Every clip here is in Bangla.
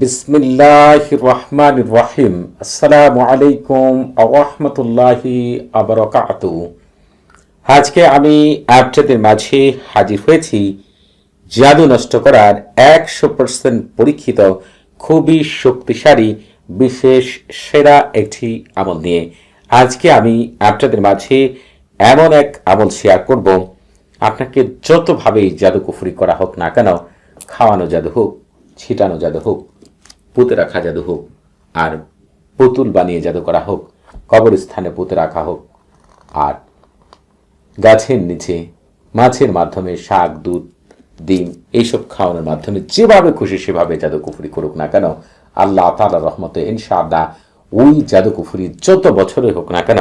বিসমিল্লাহ রহমান রহিম আসসালামু আলাইকুম আরহামতুল্লাহি আবরকাত আজকে আমি আপনাদের মাঝে হাজির হয়েছি জাদু নষ্ট করার একশো পার্সেন্ট পরীক্ষিত, খুবই শক্তিশালী, বিশেষ সেরা একটি আমল নিয়ে। আজকে আমি আপনাদের মাঝে এমন এক আমল শেয়ার করব। আপনাকে যতভাবেই জাদু কুফরি করা হোক না কেন, খাওয়ানো জাদু হোক, ছিটানো জাদু হোক পুঁতে রাখা জাদু হোক, আর পুতুল বানিয়ে জাদু করা হোক, কবরস্থানে পুঁতে রাখা হোক, আর গাছের নিচে, মাছের মাধ্যমে শাক, দুধ, ডিম এইসব খাওয়ানোর মাধ্যমে যেভাবে খুশি সেভাবে জাদু কুফুরি করুক না কেন, আল্লাহ তালা রহমতে ইনশাআল্লাহ ওই জাদু কুফুরি যত বছরে হোক না কেন,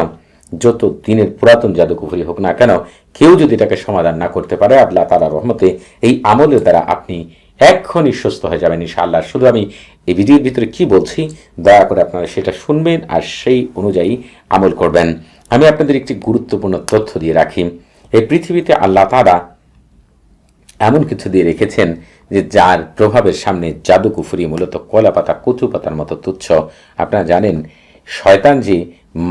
যত দিনের পুরাতন জাদু কুফুরি হোক না কেন, কেউ যদি এটাকে সমাধান না করতে পারে, আল্লাহ তালা রহমতে এই আমলের দ্বারা আপনি এক্ষণই সুস্থ হয়ে যাবেন ইনশাআল্লাহ। শুধু আমি এই ভিডিওর ভিতরে কি বলছি, দয়া করে আপনারা সেটা শুনবেন আর সেই অনুযায়ী আমল করবেন। আমি আপনাদের একটি গুরুত্বপূর্ণ তথ্য দিয়ে রাখি। এই পৃথিবীতে আল্লাহ তারা এমন কিছু দিয়ে রেখেছেন যে যার প্রভাবের সামনে জাদু কুফুরি মূলত কলা পাতা কচু পাতার মতো তুচ্ছ। আপনারা জানেন, শয়তান যে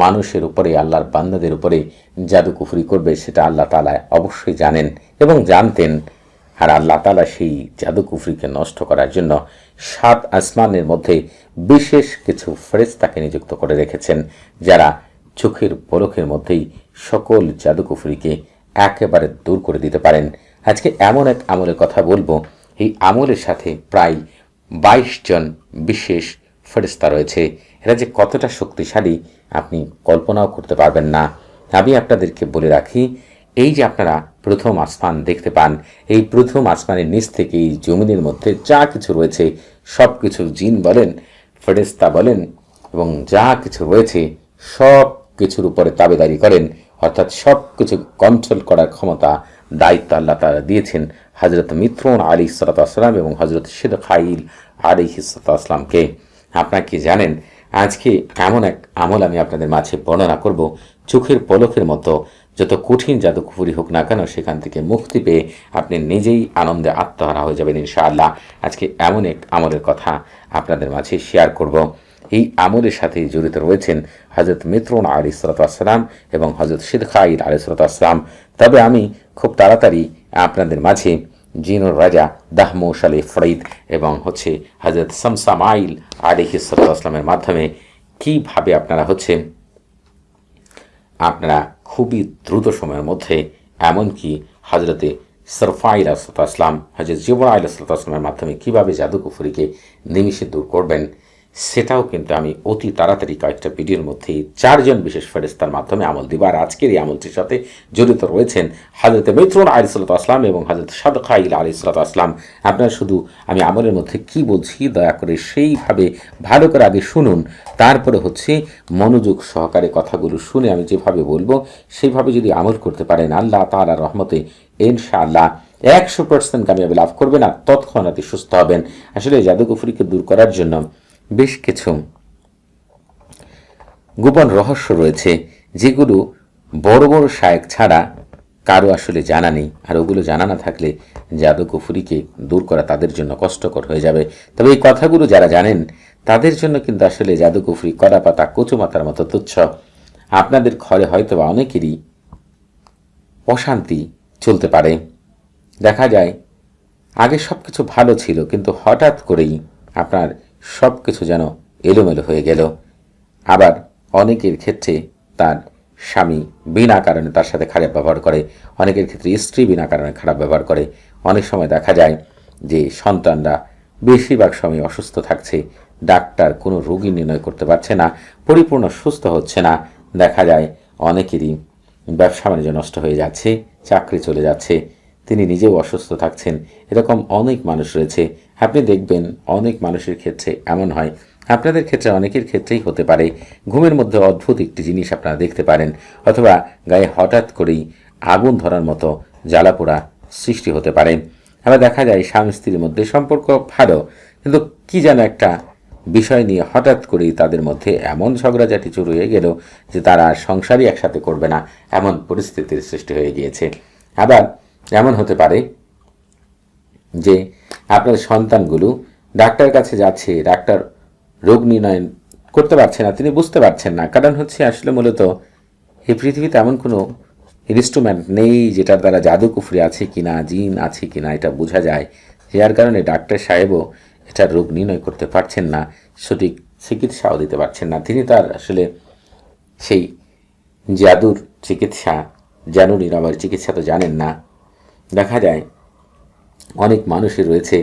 মানুষের উপরে, আল্লাহর বান্দাদের উপরে জাদু কুফুরি করবে, সেটা আল্লাহ তালা অবশ্যই জানেন এবং জানতেন। আর আল্লাহ তালা সেই জাদু কুফরিকে নষ্ট করার জন্য সাত আসমানের মধ্যে বিশেষ কিছু ফেরেস্তাকে নিযুক্ত করে রেখেছেন, যারা চোখের পলকের মধ্যেই সকল জাদু কুফরিকে একেবারে দূর করে দিতে পারেন। আজকে এমন এক আমলের কথা বলব, এই আমলের সাথে প্রায় বাইশ জন বিশেষ ফেরিস্তা রয়েছে। এরা যে কতটা শক্তিশালী, আপনি কল্পনাও করতে পারবেন না। আমি আপনাদেরকে বলে রাখি এই যে আপনারা প্রথম আসমান দেখতে পান, এই প্রথম আসমানের নিচ থেকে এই জমিনের মধ্যে যা কিছু রয়েছে সব কিছু জিন বলেন ফেরেস্তা বলেন এবং যা কিছু রয়েছে সব কিছুর উপরে তাবেদারি করেন, অর্থাৎ সব কিছু কন্ট্রোল করার ক্ষমতা দায়িত্ব আল্লাহ তারা দিয়েছেন হজরত মিত্রন আলী সালাতাম এবং হজরত শেদ খাইল আলী হিসাতামকে আপনারা কি জানেন, আজকে এমন এক আমল আমি আপনাদের মাঝে বর্ণনা করব, চোখের পলকের মতো যত কঠিন জাদু কুফুরি হোক না কেন, সেখান থেকে মুক্তি পেয়ে আপনি নিজেই আনন্দে আত্মহারা হয়ে যাবেন ইনশাআল্লাহ। আজকে এমন এক আমলের কথা আপনাদের মাঝে শেয়ার করব। এই আমলের সাথে জড়িত রয়েছেন হজরত মিত্রন আলী সালাতাম এবং হজরত সিদ্ধাইল আলী সালাতাম তবে আমি খুব তাড়াতাড়ি আপনাদের মাঝে জিনুর রাজা দাহমুশ আলী ফরিদ এবং হচ্ছে হজরত শামসামাইল আলী হিসালামের মাধ্যমে কীভাবে আপনারা হচ্ছে আপনারা খুবই দ্রুত সময়ের মধ্যে, এমনকি হজরতে সাল্লাহ আসলাম হজরত সাল্লাহ আসলামের মাধ্যমে কীভাবে জাদুকুফুরিকে নিমিষে দূর করবেন সেটাও কিন্তু আমি অতি তাড়াতাড়ি কয়েকটা ভিডিওর মধ্যেই চারজন বিশেষ ফেরেস্তার মাধ্যমে আমল দিব। আর আজকের এই আমলটির সাথে জড়িত রয়েছেন হাজরত মিত্রুন আলিসাল্লাত আসলাম এবং হাজরত সাদখা সাদখাইল আলিসাল্লাত আসলাম আপনারা শুধু আমি আমলের মধ্যে কি বলছি, দয়া করে সেইভাবে ভালো করে আগে শুনুন। তারপরে হচ্ছে মনোযোগ সহকারে কথাগুলো শুনে আমি যেভাবে বলব, সেইভাবে যদি আমল করতে পারেন, আল্লাহ তালা রহমতে ইনশাআল্লাহ একশো পার্সেন্ট কামিয়াবি লাভ করবেন আর তৎক্ষণাৎ সুস্থ হবেন। আসলে জাদুকুফুরিকে দূর করার জন্য বেশ কিছু গোপন রহস্য রয়েছে যেগুলো বড় বড় শায়েক ছাড়া কারও আসলে জানা নেই। আর ওগুলো জানা না থাকলে জাদু কুফুরিকে দূর করা তাদের জন্য কষ্টকর হয়ে যাবে। তবে এই কথাগুলো যারা জানেন, তাদের জন্য কিন্তু আসলে জাদু কুফুরি কড়া পাতা কচুমাতার মতো তুচ্ছ। আপনাদের ঘরে হয়তো বা অনেকেরই অশান্তি চলতে পারে। দেখা যায়, আগে সব কিছু ভালো ছিল, কিন্তু হঠাৎ করেই আপনার সব কিছু যেন এলোমেলো হয়ে গেল। আবার অনেকের ক্ষেত্রে তার স্বামী বিনা কারণে তার সাথে খারাপ ব্যবহার করে, অনেকের ক্ষেত্রে স্ত্রী বিনা কারণে খারাপ ব্যবহার করে। অনেক সময় দেখা যায় যে সন্তানরা বেশিরভাগ সময় অসুস্থ থাকছে, ডাক্তার কোনো রোগী নির্ণয় করতে পারছে না, পরিপূর্ণ সুস্থ হচ্ছে না। দেখা যায় অনেকেরই ব্যবসা বাণিজ্য নষ্ট হয়ে যাচ্ছে, চাকরি চলে যাচ্ছে, তিনি নিজেও অসুস্থ থাকছেন। এরকম অনেক মানুষ রয়েছে আপনি দেখবেন অনেক মানুষের ক্ষেত্রে এমন হয়। আপনাদের ক্ষেত্রে, অনেকের ক্ষেত্রেই হতে পারে, ঘুমের মধ্যে অদ্ভুত একটি জিনিস আপনারা দেখতে পারেন, অথবা গায়ে হঠাৎ করেই আগুন ধরার মতো জ্বালাপোড়া সৃষ্টি হতে পারে। আবার দেখা যায়, স্বামী স্ত্রীর মধ্যে সম্পর্ক ভালো, কিন্তু কি যেন একটা বিষয় নিয়ে হঠাৎ করেই তাদের মধ্যে এমন ঝগড়াঝাটি শুরু হয়ে গেল যে তারা সংসারই একসাথে করবে না, এমন পরিস্থিতির সৃষ্টি হয়ে গিয়েছে। আবার এমন হতে পারে যে আপনার সন্তানগুলো ডাক্তার কাছে যাচ্ছে, ডাক্তার রোগ নির্ণয় করতে পারছে না, তিনি বুঝতে পারছেন না। কারণ হচ্ছে আসলে মূলত এই পৃথিবীতে এমন কোনো ইনস্ট্রুমেন্ট নেই যেটার দ্বারা জাদু কুফরি আছে কিনা, জিন আছে কি না এটা বোঝা যায়। যার কারণে ডাক্তার সাহেবও এটার রোগ নির্ণয় করতে পারছেন না, সঠিক চিকিৎসাও দিতে পারছেন না। তিনি তার আসলে সেই জাদুর চিকিৎসা, জানু নিরাময়ের চিকিৎসা তো জানেন না। দেখা যায় অনেক মানুষই রয়েছে।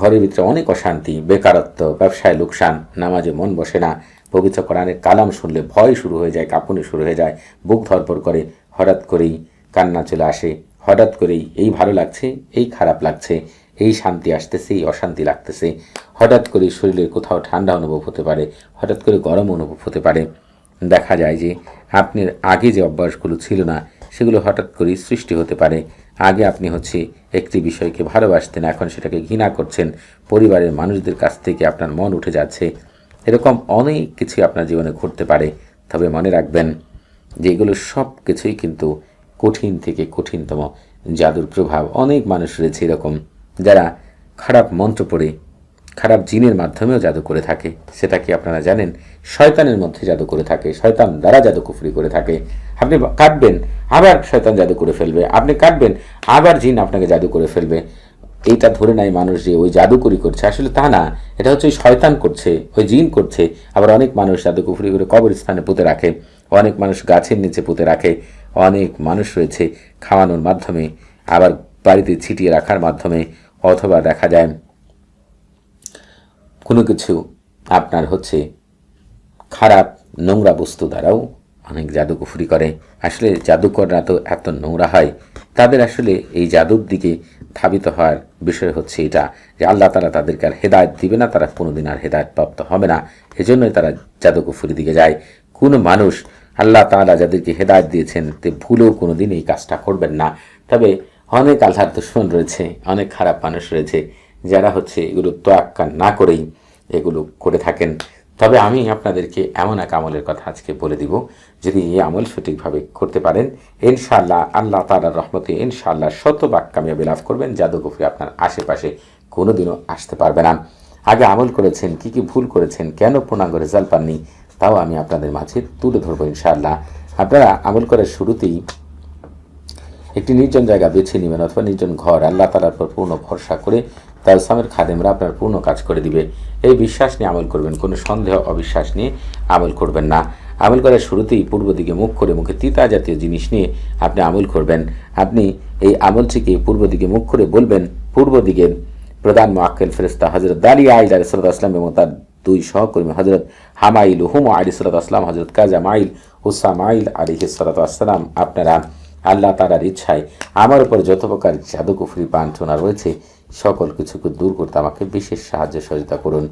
ঘরের ভিতরে অনেক অশান্তি, বেকারত্ব, ব্যবসায় লোকসান, নামাজে মন বসে না, পবিত্র কোরআনের কালাম শুনলে ভয় শুরু হয়ে যায়, কাঁপুনি শুরু হয়ে যায়, বুক ধরপর করে, হঠাৎ করেই কান্না চলে আসে, হঠাৎ করেই এই ভালো লাগছে, এই খারাপ লাগছে, এই শান্তি আসতেছে, এই অশান্তি লাগতেছে, হঠাৎ করে শরীরে কোথাও ঠান্ডা অনুভব হতে পারে, হঠাৎ করে গরম অনুভব হতে পারে। দেখা যায় যে আপনার আগে যে অভ্যাসগুলো ছিল না, সেগুলো হঠাৎ করেই সৃষ্টি হতে পারে আগে আপনি হচ্ছে একটি বিষয়কে ভালোবাসতেন, এখন সেটাকে ঘৃণা করছেন, পরিবারের মানুষদের কাছ থেকে আপনার মন উঠে যাচ্ছে। এরকম অনেক কিছু আপনার জীবনে ঘটতে পারে। তবে মনে রাখবেন যে এগুলো সব কিছুই কিন্তু কঠিন থেকে কঠিনতম জাদুর প্রভাব। অনেক মানুষ রয়েছে এরকম যারা খারাপ মন্ত্র পড়ে খারাপ জিনের মাধ্যমেও জাদু করে থাকে। সেটা কি আপনারা জানেন? শয়তানের মধ্যে জাদু করে থাকে। শয়তান দ্বারা জাদু কুফরি করে থাকে। আপনি কাটবেন, আবার শয়তান জাদু করে ফেলবে। আপনি কাটবেন, আবার জিন আপনাকে জাদু করে ফেলবে। এইটা ধরে নাই মানুষ যে ওই জাদুকরি করছে। আসলে তা না। এটা হচ্ছে ওই শয়তান করছে, ওই জিন করছে। আবার অনেক মানুষ জাদু কুফরি করে কবরস্থানে পুঁতে রাখে। অনেক মানুষ গাছের নিচে পুঁতে রাখে। অনেক মানুষ রয়েছে খাওয়ানোর মাধ্যমে, আবার বাড়িতে ছিটিয়ে রাখার মাধ্যমে, অথবা দেখা যায় কোনো কিছু আপনার হচ্ছে খারাপ নোংরা বস্তু দ্বারাও অনেক জাদুকুফুরি করে। আসলে জাদুকররা তো এত নোংরা হয়। তাদের আসলে এই জাদুর দিকে ধাবিত হওয়ার বিষয় হচ্ছে এটা যে আল্লাহ তারা তাদেরকে আর হেদায়ত দিবে না, তারা কোনোদিন আর হেদায়ত প্রাপ্ত হবে না। এজন্যই তারা জাদুকুফুরি দিকে যায়। কোনো মানুষ আল্লাহ তাআলা যাদেরকে হেদায়ত দিয়েছেন, তে ভুলেও কোনোদিন এই কাজটা করবেন না। তবে অনেক আল্লাহর দুশ্মন রয়েছে, অনেক খারাপ মানুষ রয়েছে। যারা হচ্ছে এগুলো তোয়াক্কা না করেই এগুলো করে থাকেন। তবে আমি আপনাদেরকে এমন এক আমলের কথা আজকে বলে দিব যদি এই আমল সঠিকভাবে করতে পারেন। ইনশাআল্লাহ আল্লাহ তালার রহমতে ইনশাআল্লাহ শতভাগ কামিয়াবি লাভ করবেন জাদুগুফি আপনার আশেপাশে কোনোদিনও আসতে পারবে না। আগে আমল করেছেন, কি কি ভুল করেছেন, কেন পূর্ণাঙ্গ রেজাল্ট পাননি, তাও আমি আপনাদের মাঝে তুলে ধরবো ইনশাআল্লাহ। আপনারা আমল করার শুরুতেই একটি নির্জন জায়গা বেছে নেবেন অথবা নির্জন ঘর, আল্লাহ তালার পর পূর্ণ ভরসা করে তার ইসলামের খাদেমরা আপনার পূর্ণ কাজ করে দিবে। এই বিশ্বাস নিয়ে আমল করবেন, কোনো সন্দেহ, অবিশ্বাস নিয়ে আমল করবেন না। আমল করার শুরুতেই পূর্ব দিকে মুখ করে মুখে তিতা জাতীয় জিনিস নিয়ে আপনি আমল করবেন। আপনি এই আমলটিকে পূর্ব দিকে মুখ করে বলবেন। পূর্ব দিকের প্রধান মোয়াক্কেল ফেরেস্তা হজরত দালি আইল আলিসাল্লাহ আসলাম এবং তার দুই সহকর্মী হজরত হামাইল হুম আলি সালাত আসলাম হজরত কাজা মাইল, হুসাম আইল আলী সালাত আসসালাম আপনারা আল্লাহ তালার ইচ্ছায় আমার উপর যত প্রকার জাদুকুফরি বাঞ্ছনা রয়েছে সকল কিছুকে দূর করতে আমাকে বিশেষ সাহায্য সহযোগিতা করুন।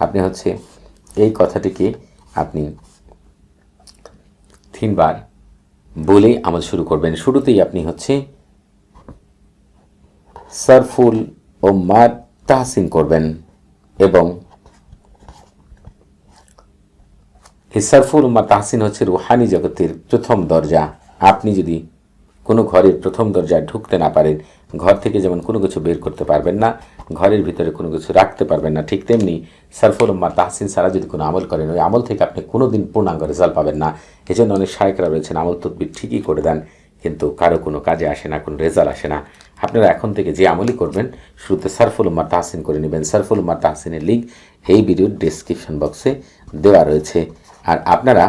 আপনি হচ্ছে এই কথাটিকে আপনি তিনবার বলে আমল শুরু করবেন। শুরুতেই আপনি হচ্ছে সারফুল ও মাদ তাহসিন করবেন এবং এই সারফুল উম্মা তাহসিন হচ্ছে রুহানি জগতের প্রথম দরজা। আপনি যদি কোনো ঘরের প্রথম দরজায় ঢুকতে না পারেন ঘর থেকে যেমন কোনো কিছু বের করতে পারবেন না, ঘরের ভিতরে কোনো কিছু রাখতে পারবেন না, ঠিক তেমনি সারফুল উম্মা তাহসিন সারা যদি কোনো আমল করেন, ওই আমল থেকে আপনি কোনো দিন পূর্ণাঙ্গ রেজাল্ট পাবেন না। এজন্য অনেক শায়করা রয়েছেন, আমল তদবির ঠিকই করে দেন, কিন্তু কারও কোনো কাজে আসে না, কোনো রেজাল্ট আসে না। আপনারা এখন থেকে যে আমলই করবেন, শুরুতে সারফুল উম্মার তাহসিন করে নেবেন। সারফুল উম্মার তাহসিনের লিঙ্ক এই ভিডিওর ডিসক্রিপশন বক্সে দেওয়া রয়েছে। আর আপনারা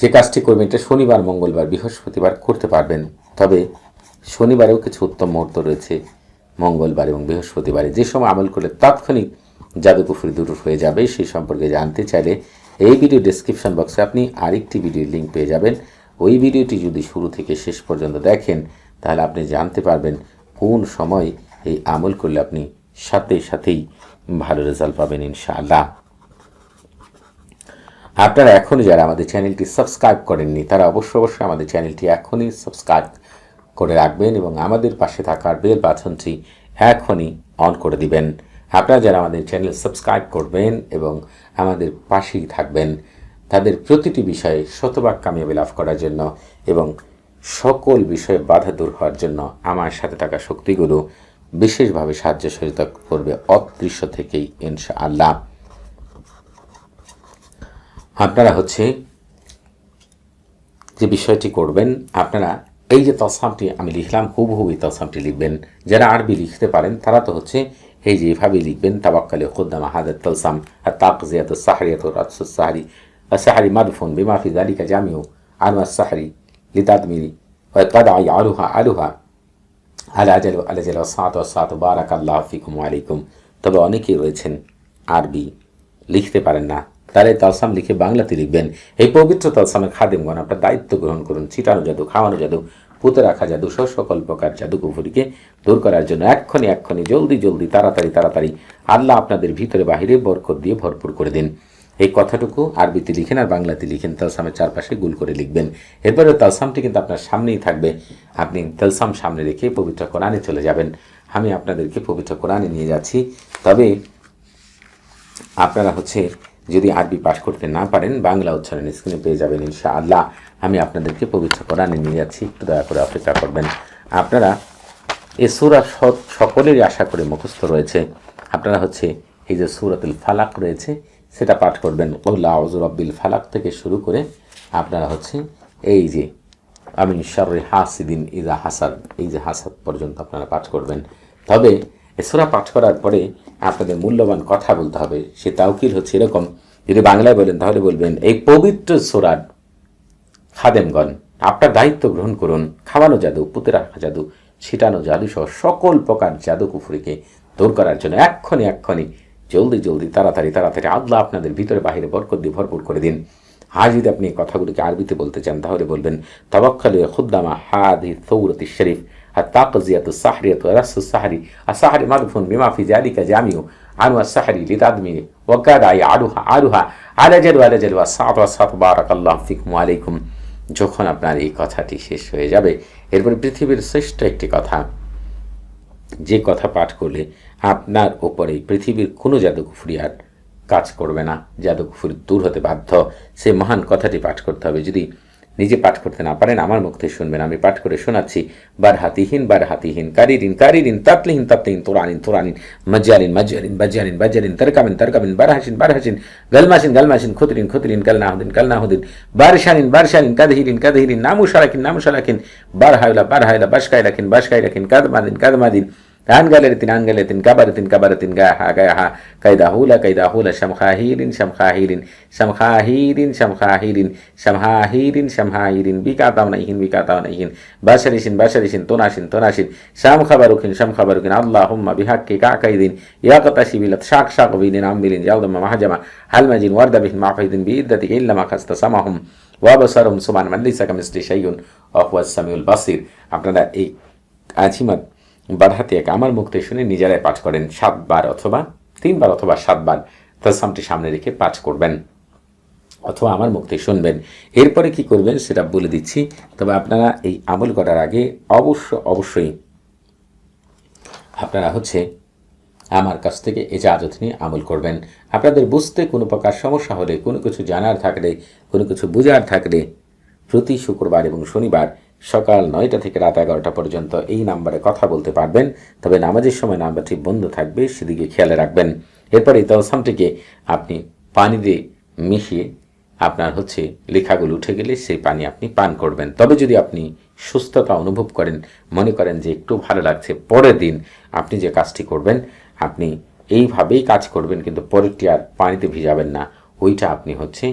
যে কাজটি করবেন, এটা শনিবার, মঙ্গলবার, বৃহস্পতিবার করতে পারবেন। তবে শনিবারেও কিছু উত্তম মুহূর্ত রয়েছে, মঙ্গলবার এবং বৃহস্পতিবারে। যে সময় আমল করলে তাৎক্ষণিক জাদুকুফুরি দূর হয়ে যাবে, সেই সম্পর্কে জানতে চাইলে এই ভিডিও ডেসক্রিপশন বক্সে আপনি আরেকটি ভিডিওর লিঙ্ক পেয়ে যাবেন। ওই ভিডিওটি যদি শুরু থেকে শেষ পর্যন্ত দেখেন, তাহলে আপনি জানতে পারবেন কোন সময় এই আমল করলে আপনি সাথে সাথেই ভালো রেজাল্ট পাবেন ইনশাআল্লাহ। আপনারা এখনই যারা আমাদের চ্যানেলটি সাবস্ক্রাইব করেননি, তারা অবশ্যই অবশ্যই আমাদের চ্যানেলটি এখনই সাবস্ক্রাইব করে রাখবেন এবং আমাদের পাশে থাকার বেল বাটনটি এখনই অন করে দিবেন। আপনারা যারা আমাদের চ্যানেল সাবস্ক্রাইব করবেন এবং আমাদের পাশেই থাকবেন, তাদের প্রতিটি বিষয়ে শতভাগ কামিয়াবি লাভ করার জন্য এবং সকল বিষয়ে বাধা দূর হওয়ার জন্য আমার সাথে থাকা শক্তিগুলো বিশেষভাবে সাহায্য সহযোগিতা করবে অদৃশ্য থেকেই ইনশা আল্লাহ আপনারা হচ্ছে যে বিষয়টি করবেন, আপনারা এই যে তসামটি আমি লিখলাম, হুবহু এই তসামটি লিখবেন। যারা আরবি লিখতে পারেন, তারা তো হচ্ছে এই যে এভাবে লিখবেন তাবাক্কালে খুদ্দামা হাজার তলসাম আর তাকজিয়াত সাহারিয়াত রাজসাহারি সাহারি মাদফুন বিমাফি জালিকা জামিউ, আনোয়ার সাহারি লিতাদমিরি কাদা আলুহা আলুহা আলাজাল আলাজাল সাত সাত বারাক আল্লাহ ফিকুম আলাইকুম। তবে অনেকেই রয়েছেন আরবি লিখতে পারেন না। এই তালসাম লিখে বাংলাতে লিখবেন। এই পবিত্র তালসামের খাদেমগণ আপনার দায়িত্ব গ্রহণ করুন। ছিটানো জাদু, খাওয়ানো জাদু, পুঁতে রাখা জাদু সব সকল প্রকার জাদু কুফুরিকে দূর করার জন্য এক্ষণি এক্ষণি জলদি জলদি, তাড়াতাড়ি তাড়াতাড়ি আল্লাহ আপনাদের ভিতরে বাহিরে বরকত দিয়ে ভরপুর করে দিন। এই কথাটুকু আরবিতে লিখেন আর বাংলাতে লিখেন। তালসামের চারপাশে গুল করে লিখবেন। এরপরে তালসামটি কিন্তু আপনার সামনেই থাকবে। আপনি তালসাম সামনে রেখে পবিত্র কোরআনে চলে যাবেন। আমি আপনাদেরকে পবিত্র কোরআনে নিয়ে যাচ্ছি। তবে আপনারা হচ্ছে যদি আরবি পাঠ করতে না পারেন, বাংলা উচ্চারণ স্ক্রিনে পেয়ে যাবেন ইনশা আল্লাহ আমি আপনাদেরকে পবিত্র কোরআনে নিয়ে যাচ্ছি, একটু দয়া করে অপেক্ষা করবেন। আপনারা এ সুরা সকলেরই আশা করে মুখস্থ রয়েছে। আপনারা হচ্ছে এই যে সুরাতুল ফালাক রয়েছে, সেটা পাঠ করবেন। ওল্লা আউজুর ফালাক থেকে শুরু করে আপনারা হচ্ছে এই যে আমি শর্রে হাসিদিন ইজা হাসাদ, এই যে হাসাদ পর্যন্ত আপনারা পাঠ করবেন। তবে এসোরা পাঠ করার পরে আপনাদের মূল্যবান কথা বলতে হবে। সে তাউকিল হচ্ছে এরকম। যদি বাংলায় বলেন, তাহলে বলবেন, এই পবিত্র সোরার খাদেমগণ, আপনার দায়িত্ব গ্রহণ করুন। খাওয়ানো জাদু, পুঁতে রাখা জাদু, ছিটানো জাদু সহ সকল প্রকার জাদু কুফুরিকে দূর করার জন্য এক্ষণি এক্ষণি জলদি জলদি, তাড়াতাড়ি তাড়াতাড়ি আল্লাহ আপনাদের ভিতরে বাহিরে বরকত দিয়ে ভরপুর করে দিন। আর যদি আপনি কথাগুলিকে আরবিতে বলতে চান, তাহলে বলবেন তবাক্কালে খুদ্দামা হাদি সৌরতি শরীফ আর তাকজিয়াত সাহরিয়াত রাস সাহারি আর সাহারি মাদফুন বিমাফি জালিকা জামিউ আনু সাহারি লিতাদমি ওয়াকাদ আই আরুহা আরুহা আলাজাল আলাজাল ওয়া সাত ওয়া সাত বারাকাল্লাহ ফিকুম যখন আপনার এই কথাটি শেষ হয়ে যাবে, এরপরে পৃথিবীর শ্রেষ্ঠ একটি কথা। যে কথা পাঠ করলে আপনার ওপরে পৃথিবীর কোনো জাদুকুফুরি আর কাজ করবে না। জাদুকুফুরি দূর হতে বাধ্য। সে মহান কথাটি পাঠ করতে হবে। যদি নিজে পাঠ করতে না পারেন, আমার মুখ থেকে শুনবেন, আমি পাঠ করে শোনাচ্ছি। বার হাতিহীন বার হাতিহীন কারিরিন কারিরিন, তাতলিহীন তাতলিহীন, তোরানিন তোরানিন, মজ্জালিন মজ্জালিন, বাজ্জালিন বাজ্জালিন, তরকামিন তরকামিন, বারহাসিন বারহাসিন, গলমাসিন গলমাসিন, খুতরিন খুতরিন কলনাহুদিন কলনাহুদিন বারশানিন বারশানিন, কাদহিরিন কাদহিরিন নামুশারাকিন নামুশারাকিন বারহায়লা বারহায়লা বাসকাইলাকিন বাসকাইলাকিন কাদমাদিন কাদমাদিন Angalatin angalatin kabaratin kabaratin gaha gaha kaidahula kaidahula shamkhahirin shamkhahirin shamkhahirin shamkhahirin shamhahirin shamhahirin bikatawnahin bikatawnahin basharishin basharishin tunashin tunashin shamkhabarukin shamkhabarukin Allahumma bihaqqi ka'kaidin yaqtashi bilat shaq shaq bidin ambilin yaldama mahjama halmajin warda bihin ma'faidin biiddati illa ma khastasamahum ওয়াবসারুম সুমান মাল্লিসা কামিস্ট্রি শাইয়ুন ওয়া সামিউল বাসির আপনারা এই আজিমাত বাধাতে এক আমার মুক্তি শুনে নিজেরাই পাঠ করেন, সাতবার অথবা তিনবার অথবা সাতবার তাসামটি সামনে রেখে পাঠ করবেন। অথবা আমার মুক্তি শুনবেন। এরপরে কি করবেন সেটা বলে দিচ্ছি। তবে আপনারা এই আমল করার আগে অবশ্য অবশ্যই আপনারা হচ্ছে আমার কাছ থেকে এজাজত নিয়ে আমল করবেন। আপনাদের বুঝতে কোনো প্রকার সমস্যা হলে, কোনো কিছু জানার থাকলে, কোনো কিছু বোঝার থাকলে প্রতি শুক্রবার এবং শনিবার সকাল নয়টা থেকে রাত এগারোটা পর্যন্ত এই নাম্বারে কথা বলতে পারবেন। তবে নামাজের সময় নাম্বারটি বন্ধ থাকবে, সেদিকে খেয়াল রাখবেন। এরপরে তলসামটিকে আপনি পানি দিয়ে মিশিয়ে আপনার হচ্ছে লেখাগুলো উঠে গেলে সেই পানি আপনি পান করবেন। তবে যদি আপনি সুস্থতা অনুভব করেন, মনে করেন যে একটু ভালো লাগছে, পরের দিন আপনি যে কাজটি করবেন, আপনি এইভাবেই কাজ করবেন, কিন্তু পরেরটি আর পানিতে ভিজাবেন না। ওইটা আপনি হচ্ছে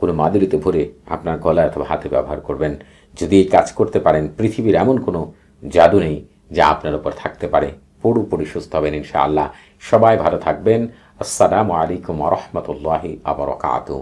কোনো মাদুরিতে ভরে আপনার গলায় অথবা হাতে ব্যবহার করবেন। যদি এই কাজ করতে পারেন, পৃথিবীর এমন কোনো জাদু নেই যা আপনার উপর থাকতে পারে। পুরোপুরি সুস্থ হবেন ইনশাআল্লাহ। সবাই ভালো থাকবেন। আসসালামু আলাইকুম রহমতুল্লাহি আবরকাতু